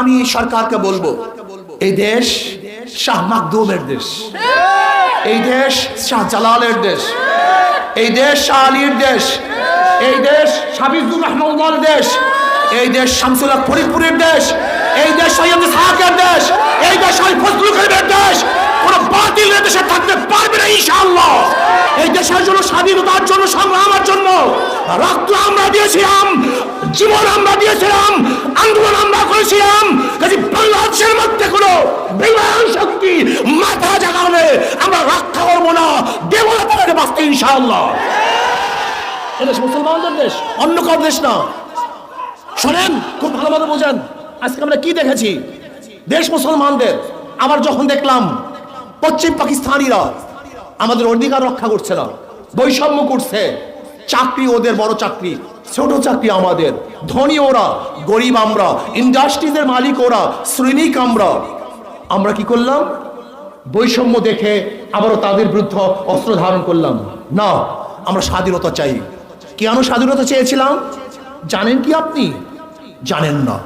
আমি সরকারকে বলব, এই দেশ শাহ মাকদুমের দেশ। এই দেশ শাহ জালালের দেশ। এই দেশ শাহ আলীর দেশ। এই দেশ সাবিজুর রহমানের দেশ। এই দেশ শামসুল হক ফরিদপুরের দেশ। এই দেশ সৈয়দ সাহাকের দেশ। এই দেশ ফজলুল করিমের দেশ। কোন বাতিল দেশে থাকতে পারবে না, ইনশাআল্লাহ। এই দেশের জন্য স্বাধীনতার জন্য সংগ্রামের জন্য রক্ত আমরা দিয়েছিলাম, জীবন আমরা দিয়েছিলাম, আন্দোলন আমরা করেছিলাম, কাজে বাংলাদেশের মধ্যে কোনো বেমান শক্তি মাথা জাগালে আমরা রক্ষা করব না দেব না তাদের বাঁচতে, ইনশাআল্লাহ। এদেশ মুসলমানদের দেশ, অন্য কার দেশ না। শোনেন, খুব ভালোভাবে বোঝেন, আজকে আমরা কি দেখেছি? দেশ মুসলমানদের, আবার যখন দেখলাম পশ্চিম পাকিস্তানিরা আমাদের অধিকার রক্ষা করছে না। বৈষম্য করছে। চাকরি ওদের, বড় চাকরি, ছোট চাকরি আমাদের। ধনী ওরা, গরিব আমরা ইন্ডাস্ট্রিজের মালিক ওরা, শ্রমিক আমরা। আমরা কি করলাম? বৈষম্য দেখে আবারও তাদের বিরুদ্ধে অস্ত্র ধারণ করলাম। না, আমরা স্বাধীনতা চাই। কেন স্বাধীনতা চেয়েছিলাম? জানেন কি আপনি? জানেন না।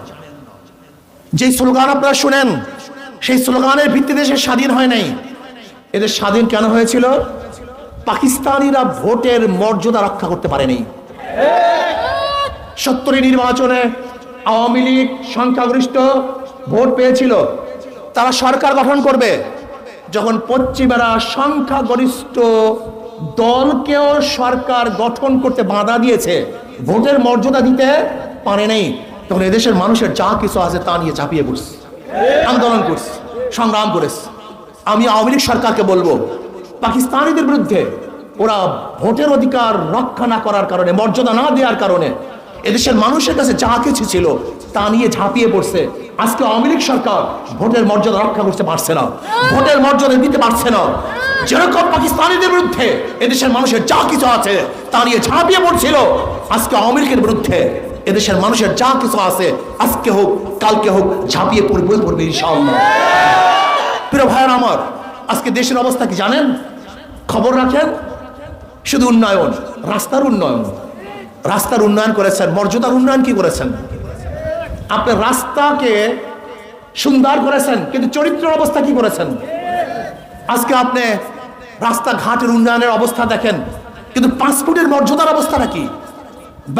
যে স্লোগান আপনারা শুনেন, সেই স্লোগানের ভিত্তিতে সে স্বাধীন হয় নাই। এদের স্বাধীন কেন হয়েছিল? পাকিস্তানিরা ভোটের মর্যাদা রক্ষা করতে পারেনি। সত্তরের নির্বাচনে আওয়ামী লীগ সংখ্যাগরিষ্ঠ ভোট পেয়েছিল। তারা সরকার গঠন করবে। যখন পশ্চিমেরা সংখ্যাগরিষ্ঠ দলকেও সরকার গঠন করতে বাধা দিয়েছে, ভোটের মর্যাদা দিতে পারে নাই, তখন এদেশের মানুষের যা কিছু আছে তা নিয়ে ঝাঁপিয়ে পড়ছে। আন্দোলন করছে, সংগ্রাম করেছে। আমি আওয়ামী লীগ সরকারকে বলব, পাকিস্তানিদের বিরুদ্ধে ওরা ভোটের অধিকার রক্ষা না করার কারণে, মর্যাদা না দেওয়ার কারণে এদেশের মানুষের কাছে যা কিছু ছিল তা নিয়ে ঝাঁপিয়ে পড়ছে। আজকে আওয়ামী লীগ সরকার ভোটের মর্যাদা রক্ষা করতে পারছে না, ভোটের মর্যাদা দিতে পারছে না। যেরকম পাকিস্তানিদের বিরুদ্ধে এদেশের মানুষের যা কিছু আছে তা নিয়ে ঝাঁপিয়ে পড়ছিল, আজকে আওয়ামী লীগের বিরুদ্ধে এদেশের মানুষের যা কিছু আছে আজকে হোক, কালকে হোক ঝাঁপিয়ে পড়বে পড়বে ইনশাআল্লাহ। প্রিয় ভাইয়ের আমার, আজকে দেশের অবস্থা কি জানেন? খবর রাখেন, শুধু উন্নয়ন, রাস্তার উন্নয়ন। রাস্তার উন্নয়ন করেছেন, মর্যাদার উন্নয়ন কি করেছেন? আপনি রাস্তাকে সুন্দর করেছেন, কিন্তু চরিত্রের অবস্থা কি করেছেন? আজকে আপনি রাস্তাঘাটের উন্নয়নের অবস্থা দেখেন, কিন্তু পাসপোর্টের মর্যাদার অবস্থাটা কি?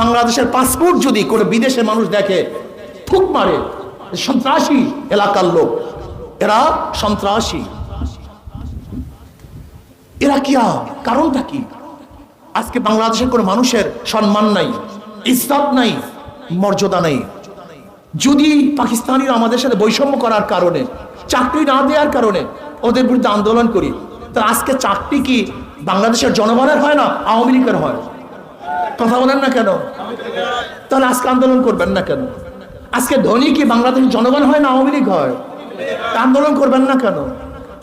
বাংলাদেশের পাসপোর্ট যদি কোনো বিদেশের মানুষ দেখে ফুক মারে, সন্ত্রাসী এলাকার লোক এরা সন্ত্রাসী। এরা কি কারণটা কি? আজকে বাংলাদেশের কোনো মানুষের সম্মান নাই, ইজ্জত নাই, মর্যাদা নাই। যদি পাকিস্তানিরা আমাদের সাথে বৈষম্য করার কারণে, চাকরি না দেওয়ার কারণে ওদের বিরুদ্ধে আন্দোলন করি, তা আজকে চাকরি কি বাংলাদেশের জনগণের হয় না আওয়ামী লীগের হয়? কথা বলেন না কেন? তাহলে আজকে আন্দোলন করবেন না কেন? আজকে ধনী কি বাংলাদেশের জনগণ হয় না আওয়ামী লীগ হয়? আন্দোলন করবেন না কেন?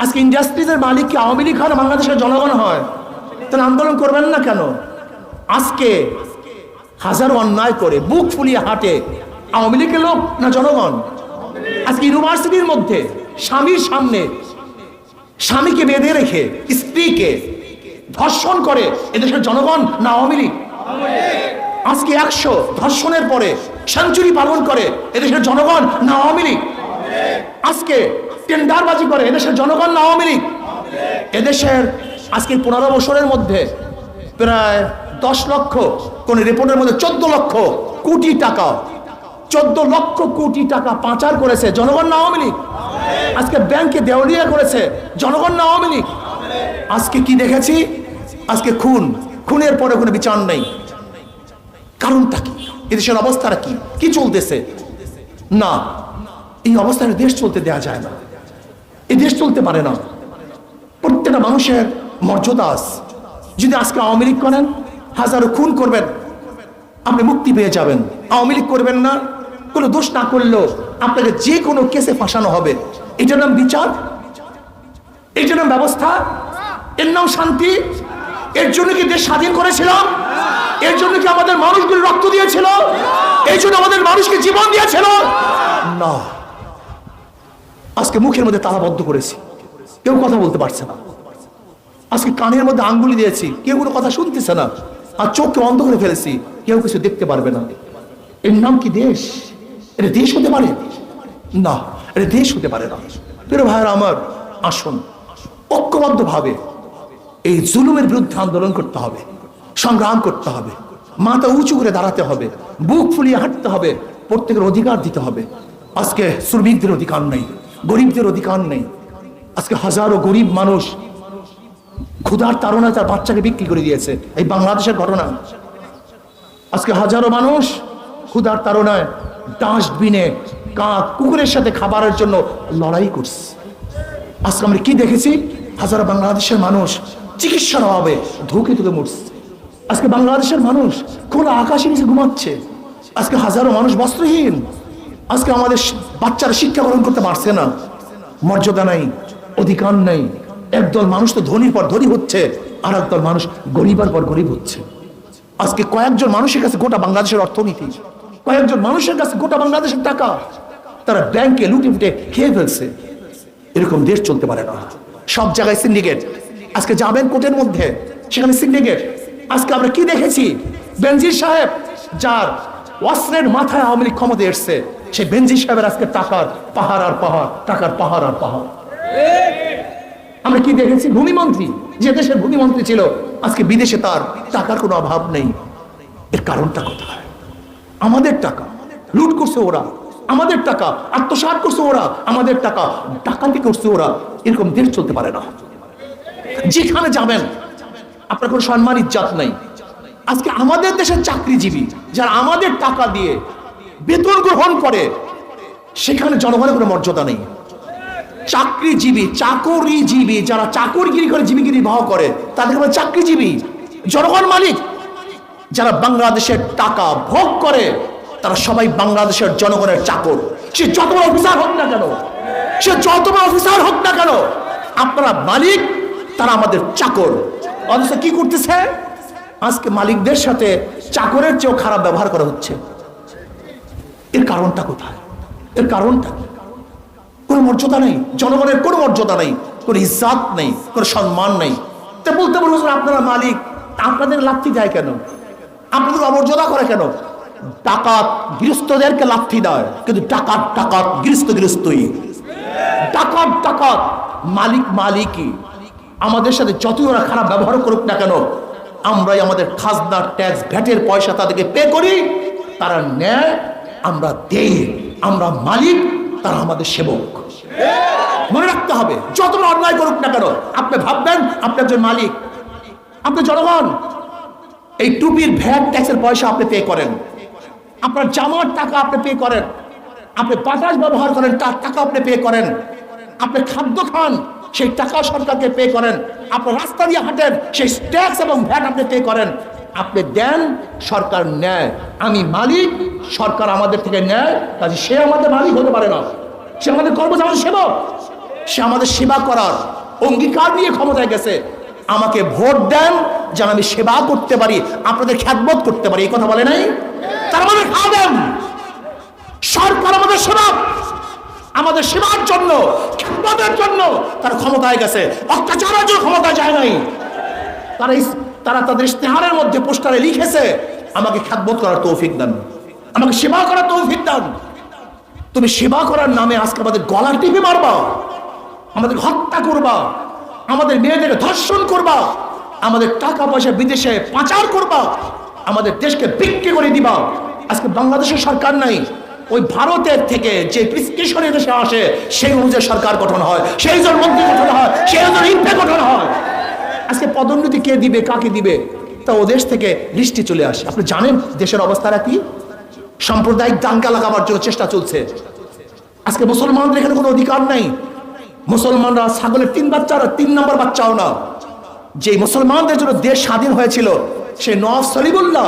আজকে ইন্ডাস্ট্রিজের মালিক কি আওয়ামী লীগ হয় বাংলাদেশের জনগণ হয়? তাহলে আন্দোলন করবেন না কেন? আজকে হাজারো অন্যায় করে বুক ফুলিয়ে হাঁটে আওয়ামী লীগের লোক না জনগণ? আজকে ইউনিভার্সিটির মধ্যে স্বামীর সামনে স্বামীকে বেঁধে রেখে স্ত্রীকে ধর্ষণ করে এদেশের জনগণ না আওয়ামী লীগ? আজকে একশো ধর্ষণের পরে সেঞ্চুরি পালন করে এদেশের জনগণ না আওয়ামী লীগ? আজকে টেন্ডারবাজি করে এদেশের জনগণ না আওয়ামী লীগ? এদেশের আজকে পনেরো বছরের মধ্যে প্রায় দশ লক্ষ, কোন রিপোর্টের মধ্যে চোদ্দ লক্ষ কোটি টাকা, চোদ্দ লক্ষ কোটি টাকা পাচার করেছে জনগণ না আওয়ামী লীগ। আজকে ব্যাংকে দেওয়ালিয়া করেছে জনগণ না আওয়ামী লীগ। আজকে কি দেখেছি? আজকে খুন। খুনের পরে কোনো বিচার নেই। কারণটা কি? এদেশের অবস্থাটা কি? কি চলতেছে? না। এই অবস্থায় দেশ চলতে দেয়া যায় না। এই দেশ চলতে পারে না। প্রত্যেকটা মানুষের মর্যাদা আছে। যদি আজকে আওয়ামী লীগ করেন, হাজারো খুন করবেন, আপনি মুক্তি পেয়ে যাবেন। আওয়ামী লীগ করবেন না, কোনো দোষ না করলেও আপনাকে যে কোনো কেসে ফাঁসানো হবে। এটার নাম বিচার, এটার নাম ব্যবস্থা, এর নাম শান্তি। এর জন্য কি দেশ স্বাধীন করেছিলাম এর জন্য কি আমাদের মানুষগুলো রক্ত দিয়েছিল? এই জন্য আমাদের মানুষকে জীবন দিয়েছিল? না। আজকে মুখের মধ্যে তালাবদ্ধ করেছি। কেউ কথা বলতে পারছে না। আজকে কানের মধ্যে আঙ্গুলি দিয়েছি, কেউ কোনো কথা শুনতেছে না। আর চোখকে অন্ধ করে ফেলেছি, কেউ কিছু দেখতে পারবে না। এর নাম কি দেশ? এটা দেশ হতে পারে? না, এটা দেশ হতে পারে না। প্রিয় ভাইয়ের আমার, আসুন, ঐক্যবদ্ধভাবে এই জুলুমের বিরুদ্ধে আন্দোলন করতে হবে, সংগ্রাম করতে হবে, মাথা উঁচু করে দাঁড়াতে হবে, বুক ফুলিয়ে হাঁটতে হবে, প্রত্যেকের অধিকার দিতে হবে। আজকে শ্রমিকদের অধিকার নেই। গরিবদের অধিকার নেই। আজকে হাজারো গরিব মানুষ ক্ষুধার তাড়নায় তার বাচ্চাকে বিক্রি করে দিয়েছে। এই বাংলাদেশের ঘটনা। আজকে হাজারো মানুষ ক্ষুধার তাড়নায় ডাস্টবিনে কাক কুকুরের সাথে খাবারের জন্য লড়াই করছে। আজকে আমরা কি দেখেছি? হাজারো বাংলাদেশের মানুষ চিকিৎসার অভাবে ধুকে ধুকে মরছে। আজকে বাংলাদেশের মানুষ খোলা আকাশে নিচে ঘুমাচ্ছে। আজকে হাজারো মানুষ বস্ত্রহীন। আজকে আমাদের বাচ্চারা শিক্ষা গ্রহণ করতে পারছে না। মর্যাদা নাই, অধিকার নেই। একদল মানুষ তো ধনীর পর ধনী হচ্ছে আর একদল মানুষ গরিবার পর গরিব হচ্ছে। আজকে কয়েকজন মানুষের কাছে গোটা বাংলাদেশের অর্থনীতি, কয়েকজন মানুষের কাছে গোটা বাংলাদেশের টাকা, তারা ব্যাংকে লুটে ফুটে খেয়ে ফেলছে। এরকম দেশ চলতে পারে না। সব জায়গায় সিন্ডিকেট আজকে যাবেন কোর্টের মধ্যে, সেখানে সিন্ডিকেট আজকে আমরা কি দেখেছি? বেনজির সাহেব, যার অস্ত্রের মাথায় আওয়ামী লীগ ক্ষমতা এসছে সেই বেনজির সাহেবের আজকে টাকার পাহাড় আর পাহাড়, টাকার পাহাড় আর পাহাড়। আমরা কি দেখেছি? ভূমিমন্ত্রী। যে দেশের ভূমিমন্ত্রী ছিল, আজকে বিদেশে তার টাকার কোনো অভাব নেই। এর কারণটা কোথায়? আমাদের টাকা। লুট করছে ওরা। আমাদের টাকা। আত্মসাৎ করছে ওরা। আমাদের টাকা। ডাকাতি করছে ওরা। এরকম দেশ চলতে পারে না। যেখানে যাবেন, আপনার কোনো সম্মান, ইজ্জাত নাই। আজকে আমাদের দেশের চাকরিজীবী, যারা আমাদের টাকা দিয়ে বেতন গ্রহণ করে, সেখানে জনগণের কোনো মর্যাদা নেই। চাকরিজীবী চাকরিজীবী, যারা চাকরগিরি করে জীবিকা নির্বাহ করে তাদের বলে চাকরিজীবী, জনগণ মালিক। যারা বাংলাদেশের টাকা ভোগ করে, তারা সবাই বাংলাদেশের জনগণের চাকর। সে যত বড় অফিসার হোক না কেন, সে যত বড় অফিসার হোক না কেন, আপনারা মালিক, তারা আমাদের চাকর। অথচ কি করতেছে? আজকে মালিকদের সাথে চাকরের চেয়েও খারাপ ব্যবহার করা হচ্ছে। এর কারণটা কোথায়? এর কারণটা? কোনো মর্যাদা নেই। জনগণের কোনো মর্যাদা নেই। কোনো ইজ্জাত নেই। কোনো সম্মান নেই। তো বলতে বলব আপনারা মালিক, আপনাদের লাথি দেয় কেন? আপনাদের অমর্যাদা করে কেন? ডাকাত গৃহস্থদেরকে লাথি দেয়। কিন্তু ডাকাত ডাকাত গৃহস্থ গৃহস্থই। ডাকাত ডাকাত মালিক মালিকই। আমাদের সাথে যতই ওরা খারাপ ব্যবহার করুক না কেন, আমরাই আমাদের খাজনা ট্যাক্স ভ্যাটের পয়সা তাদেরকে পে করি। তারা নেয় আমরা দেই, আমরা মালিক, তারা আমাদের সেবক। মনে রাখতে হবে, যত অন্যায় করুক না কেন, আপনি ভাববেন, আপনি একজন মালিক, আপনি জনগণ। এই টুপির ভ্যাট, ট্যাক্সের পয়সা আপনি পে করেন। আপনার জামার টাকা আপনি পে করেন। আপনি বাতাস ব্যবহার করেন, তার টাকা আপনি পে করেন। আপনি খাদ্য খান, সেই টাকা সরকারকে পে করেন। আপনার রাস্তা দিয়ে হাঁটেন, সেই ট্যাক্স এবং ভ্যাট আপনি পে করেন। আপনি দেন, সরকার নেয়। আমি মালিক, সরকার আমাদের থেকে নেয়, কাজে সে আমাদের মালিক হতে পারে না। সে আমাদের কর্মচারী সেবক। সে আমাদের সেবা করার অঙ্গীকার নিয়ে ক্ষমতায় গেছে। আমাকে ভোট দেন যেন আমি সেবা করতে পারি, আপনাদের খ্যাতবোধ করতে পারি। এই কথা বলে নাই? তার আমাদের খাওয়াবেন সরকার আমাদের সেবক আমাদের সেবার জন্য, খ্যাতবোধের জন্য তারা ক্ষমতায় গেছে। অত্যাচারের জন্য ক্ষমতায় যায় নাই। তারা তারা তাদের ইস্তেহারের মধ্যে পোস্টারে লিখেছে, আমাকে খ্যাতবোধ করার তৌফিক দেন। আমাকে সেবা করার তৌফিক দেন। তুমি সেবা করার নামে আজকে আমাদের গলা টিপে মারবা। আমাদের হত্যা করবা। আমাদের মেয়েদেরকে ধর্ষণ করবা। আমাদের টাকা পয়সা বিদেশে পাচার করবা। আমাদের দেশকে বিক্রি করে দিবা। আজকে বাংলাদেশের সরকার নাই। ওই ভারতের থেকে যে প্রিসক্রিপশন দেশে আসে, সেই অনুযায়ী সরকার গঠন হয়। সেই জন মন্ত্রী গঠন হয়। সেই অনুযায়ী ইম্পে গঠন হয়। আজকে পদোন্নতি কে দিবে, কাকে দিবে? তা ও দেশ থেকে লিস্টে চলে আসে। আপনি জানেন দেশের অবস্থাটা কি? সাম্প্রদায়িক দাঙ্গা লাগাবার জন্য চেষ্টা চলছে। আজকে মুসলমানদের এখানে কোনো অধিকার নাই। মুসলমানরা ছাগলের তিন বাচ্চা আর তিন নম্বর বাচ্চাও না। যে মুসলমানদের জন্য দেশ স্বাধীন হয়েছিল, সে নওয়াজ সলিমুল্লাহ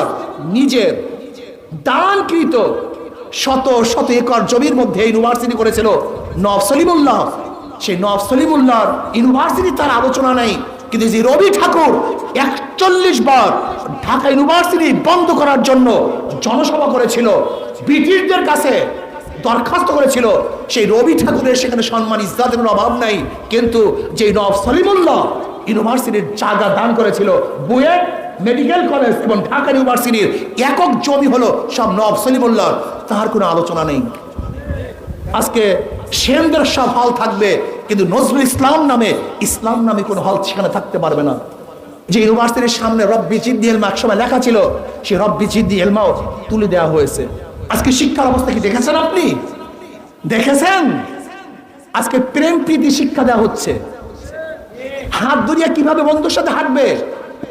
নিজের দানকৃত শত শত একর জমির মধ্যে ইউনিভার্সিটি করেছিল নওয়াব সলিমুল্লাহ। সেই নওয়াব সলিমুল্লাহর ইউনিভার্সিটি তার আলোচনা নেই। কিন্তু যে রবি ঠাকুর একচল্লিশ বার ঢাকা ইউনিভার্সিটি বন্ধ করার জন্য জনসভা করেছিল, ব্রিটিশদের কাছে দরখাস্ত করেছিল। সেই রবি ঠাকুরের সেখানে সম্মান কোনো অভাব নাই, কিন্তু যে নব সলিমুল্লাহ ইউনিভার্সিটির জায়গা দান করেছিল, বুয়েট মেডিকেল কলেজ এবং ঢাকা ইউনিভার্সিটির একক জমি হলো সব নব সলিমুল্লাহ তার কোনো আলোচনা নেই। আজকে সেনদের সব হল থাকবে কিন্তু নজরুল ইসলাম নামে ইসলাম নামে কোনো হল সেখানে থাকতে পারবে না। যে ইউনিভার্সিটির সামনে রব্বি জিদ্দি এলমা একসময় লেখা ছিল, সে রব্বি জিদ্দি এলমাও তুলে দেওয়া হয়েছে। আজকে শিক্ষার অবস্থা কি দেখেছেন আপনি? দেখেছেন? আজকে প্রেম প্রীতি শিক্ষা দেওয়া হচ্ছে। হাত ধরিয়া কীভাবে বন্ধুর সাথে হাঁটবে,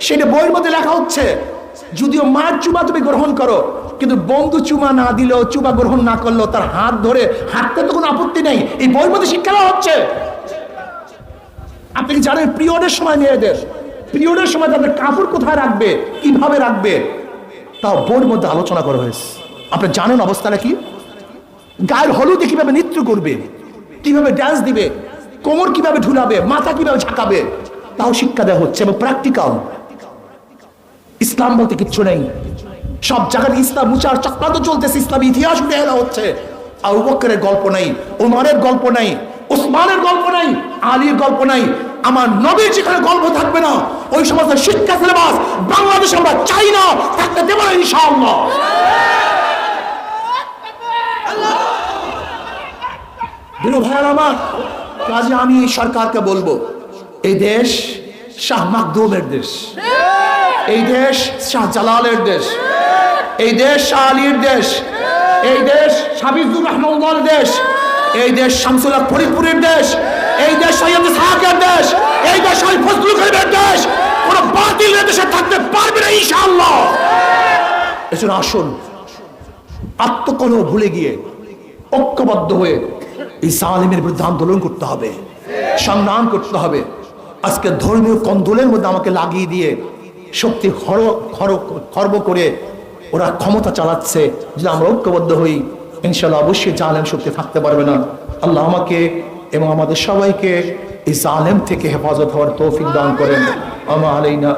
সেটা বইয়ের মধ্যে লেখা হচ্ছে। যদিও মার চুমা তুমি গ্রহণ করো কিন্তু বন্ধু চুমা না দিলেও চুমা গ্রহণ না করলেও তার হাত ধরে হাঁটতে তো কোনো আপত্তি নেই। এই বইয়ের মধ্যে শিক্ষা হচ্ছে। আপনি কি জানেন পিরিয়ডের সময় মেয়েদের? পিরিয়ডের সময় তাদের কাপড় কোথায় রাখবে? কীভাবে রাখবে? তাও বইয়ের মধ্যে আলোচনা করা হয়েছে। আপনি জানেন অবস্থাটা কি? গায়ের হলুদে কীভাবে নৃত্য করবে? কীভাবে ড্যান্স দিবে? কোমর কীভাবে ঢুলাবে? মাথা কীভাবে ঝাঁকাবে? তাও শিক্ষা দেওয়া হচ্ছে এবং প্র্যাকটিক্যাল ইসলাম বলতে কিচ্ছু নেই। সব জায়গায় ইসলাম উচার চক্রান্ত চলতেছে, ইসলামী ইতিহাস উঠে এলা হচ্ছে। আবু গল্প নাই ওমারের গল্প নাই ওসমানের গল্প নাই, আলীর গল্প নাই। আমার নবীর যেখানে গল্প থাকবে না, ওই সমস্ত শিক্ষা সিলেবাস বাংলাদেশ আমরা চাই না, থাকতে দেবো না ইনশাআল্লাহ। প্রিয় ভাইয়ার আমার, কাজে আমি সরকারকে বলব, এই দেশ শাহ মাকদুমের দেশ। এই দেশ শাহ জালালের দেশ। এই দেশ আলীর দেশ, এই দেশ সাবিজুর রহমান দেশ, এই দেশ শামসুল্লাহ ফরিদপুরের দেশ, এই দেশ সৈয়দ সাহাকের দেশ, এই দেশ শহীদ ফজলুল করিমের দেশ। কোন বাতিল দেশে থাকতে পারবে না ইনশাআল্লাহ। এজন্য আসুন, আত্মকলহ ভুলে গিয়ে, ঐক্যবদ্ধ হয়ে এই জালিমের বিরুদ্ধে আন্দোলন করতে হবে, সংগ্রাম করতে হবে। আজকে ধর্মীয় কন্দলের মধ্যে আমাকে লাগিয়ে দিয়ে শক্তি খর- খর্ব করে ওরা ক্ষমতা চালাচ্ছে, যদি আমরা ঐক্যবদ্ধ হই ইনশাল্লাহ অবশ্যই জালেম শক্তি থাকতে পারবে না। আল্লাহ আমাকে এবং আমাদের সবাইকে এই জালেম থেকে হেফাজত হওয়ার তৌফিক দান করেন। আমা আলাইনা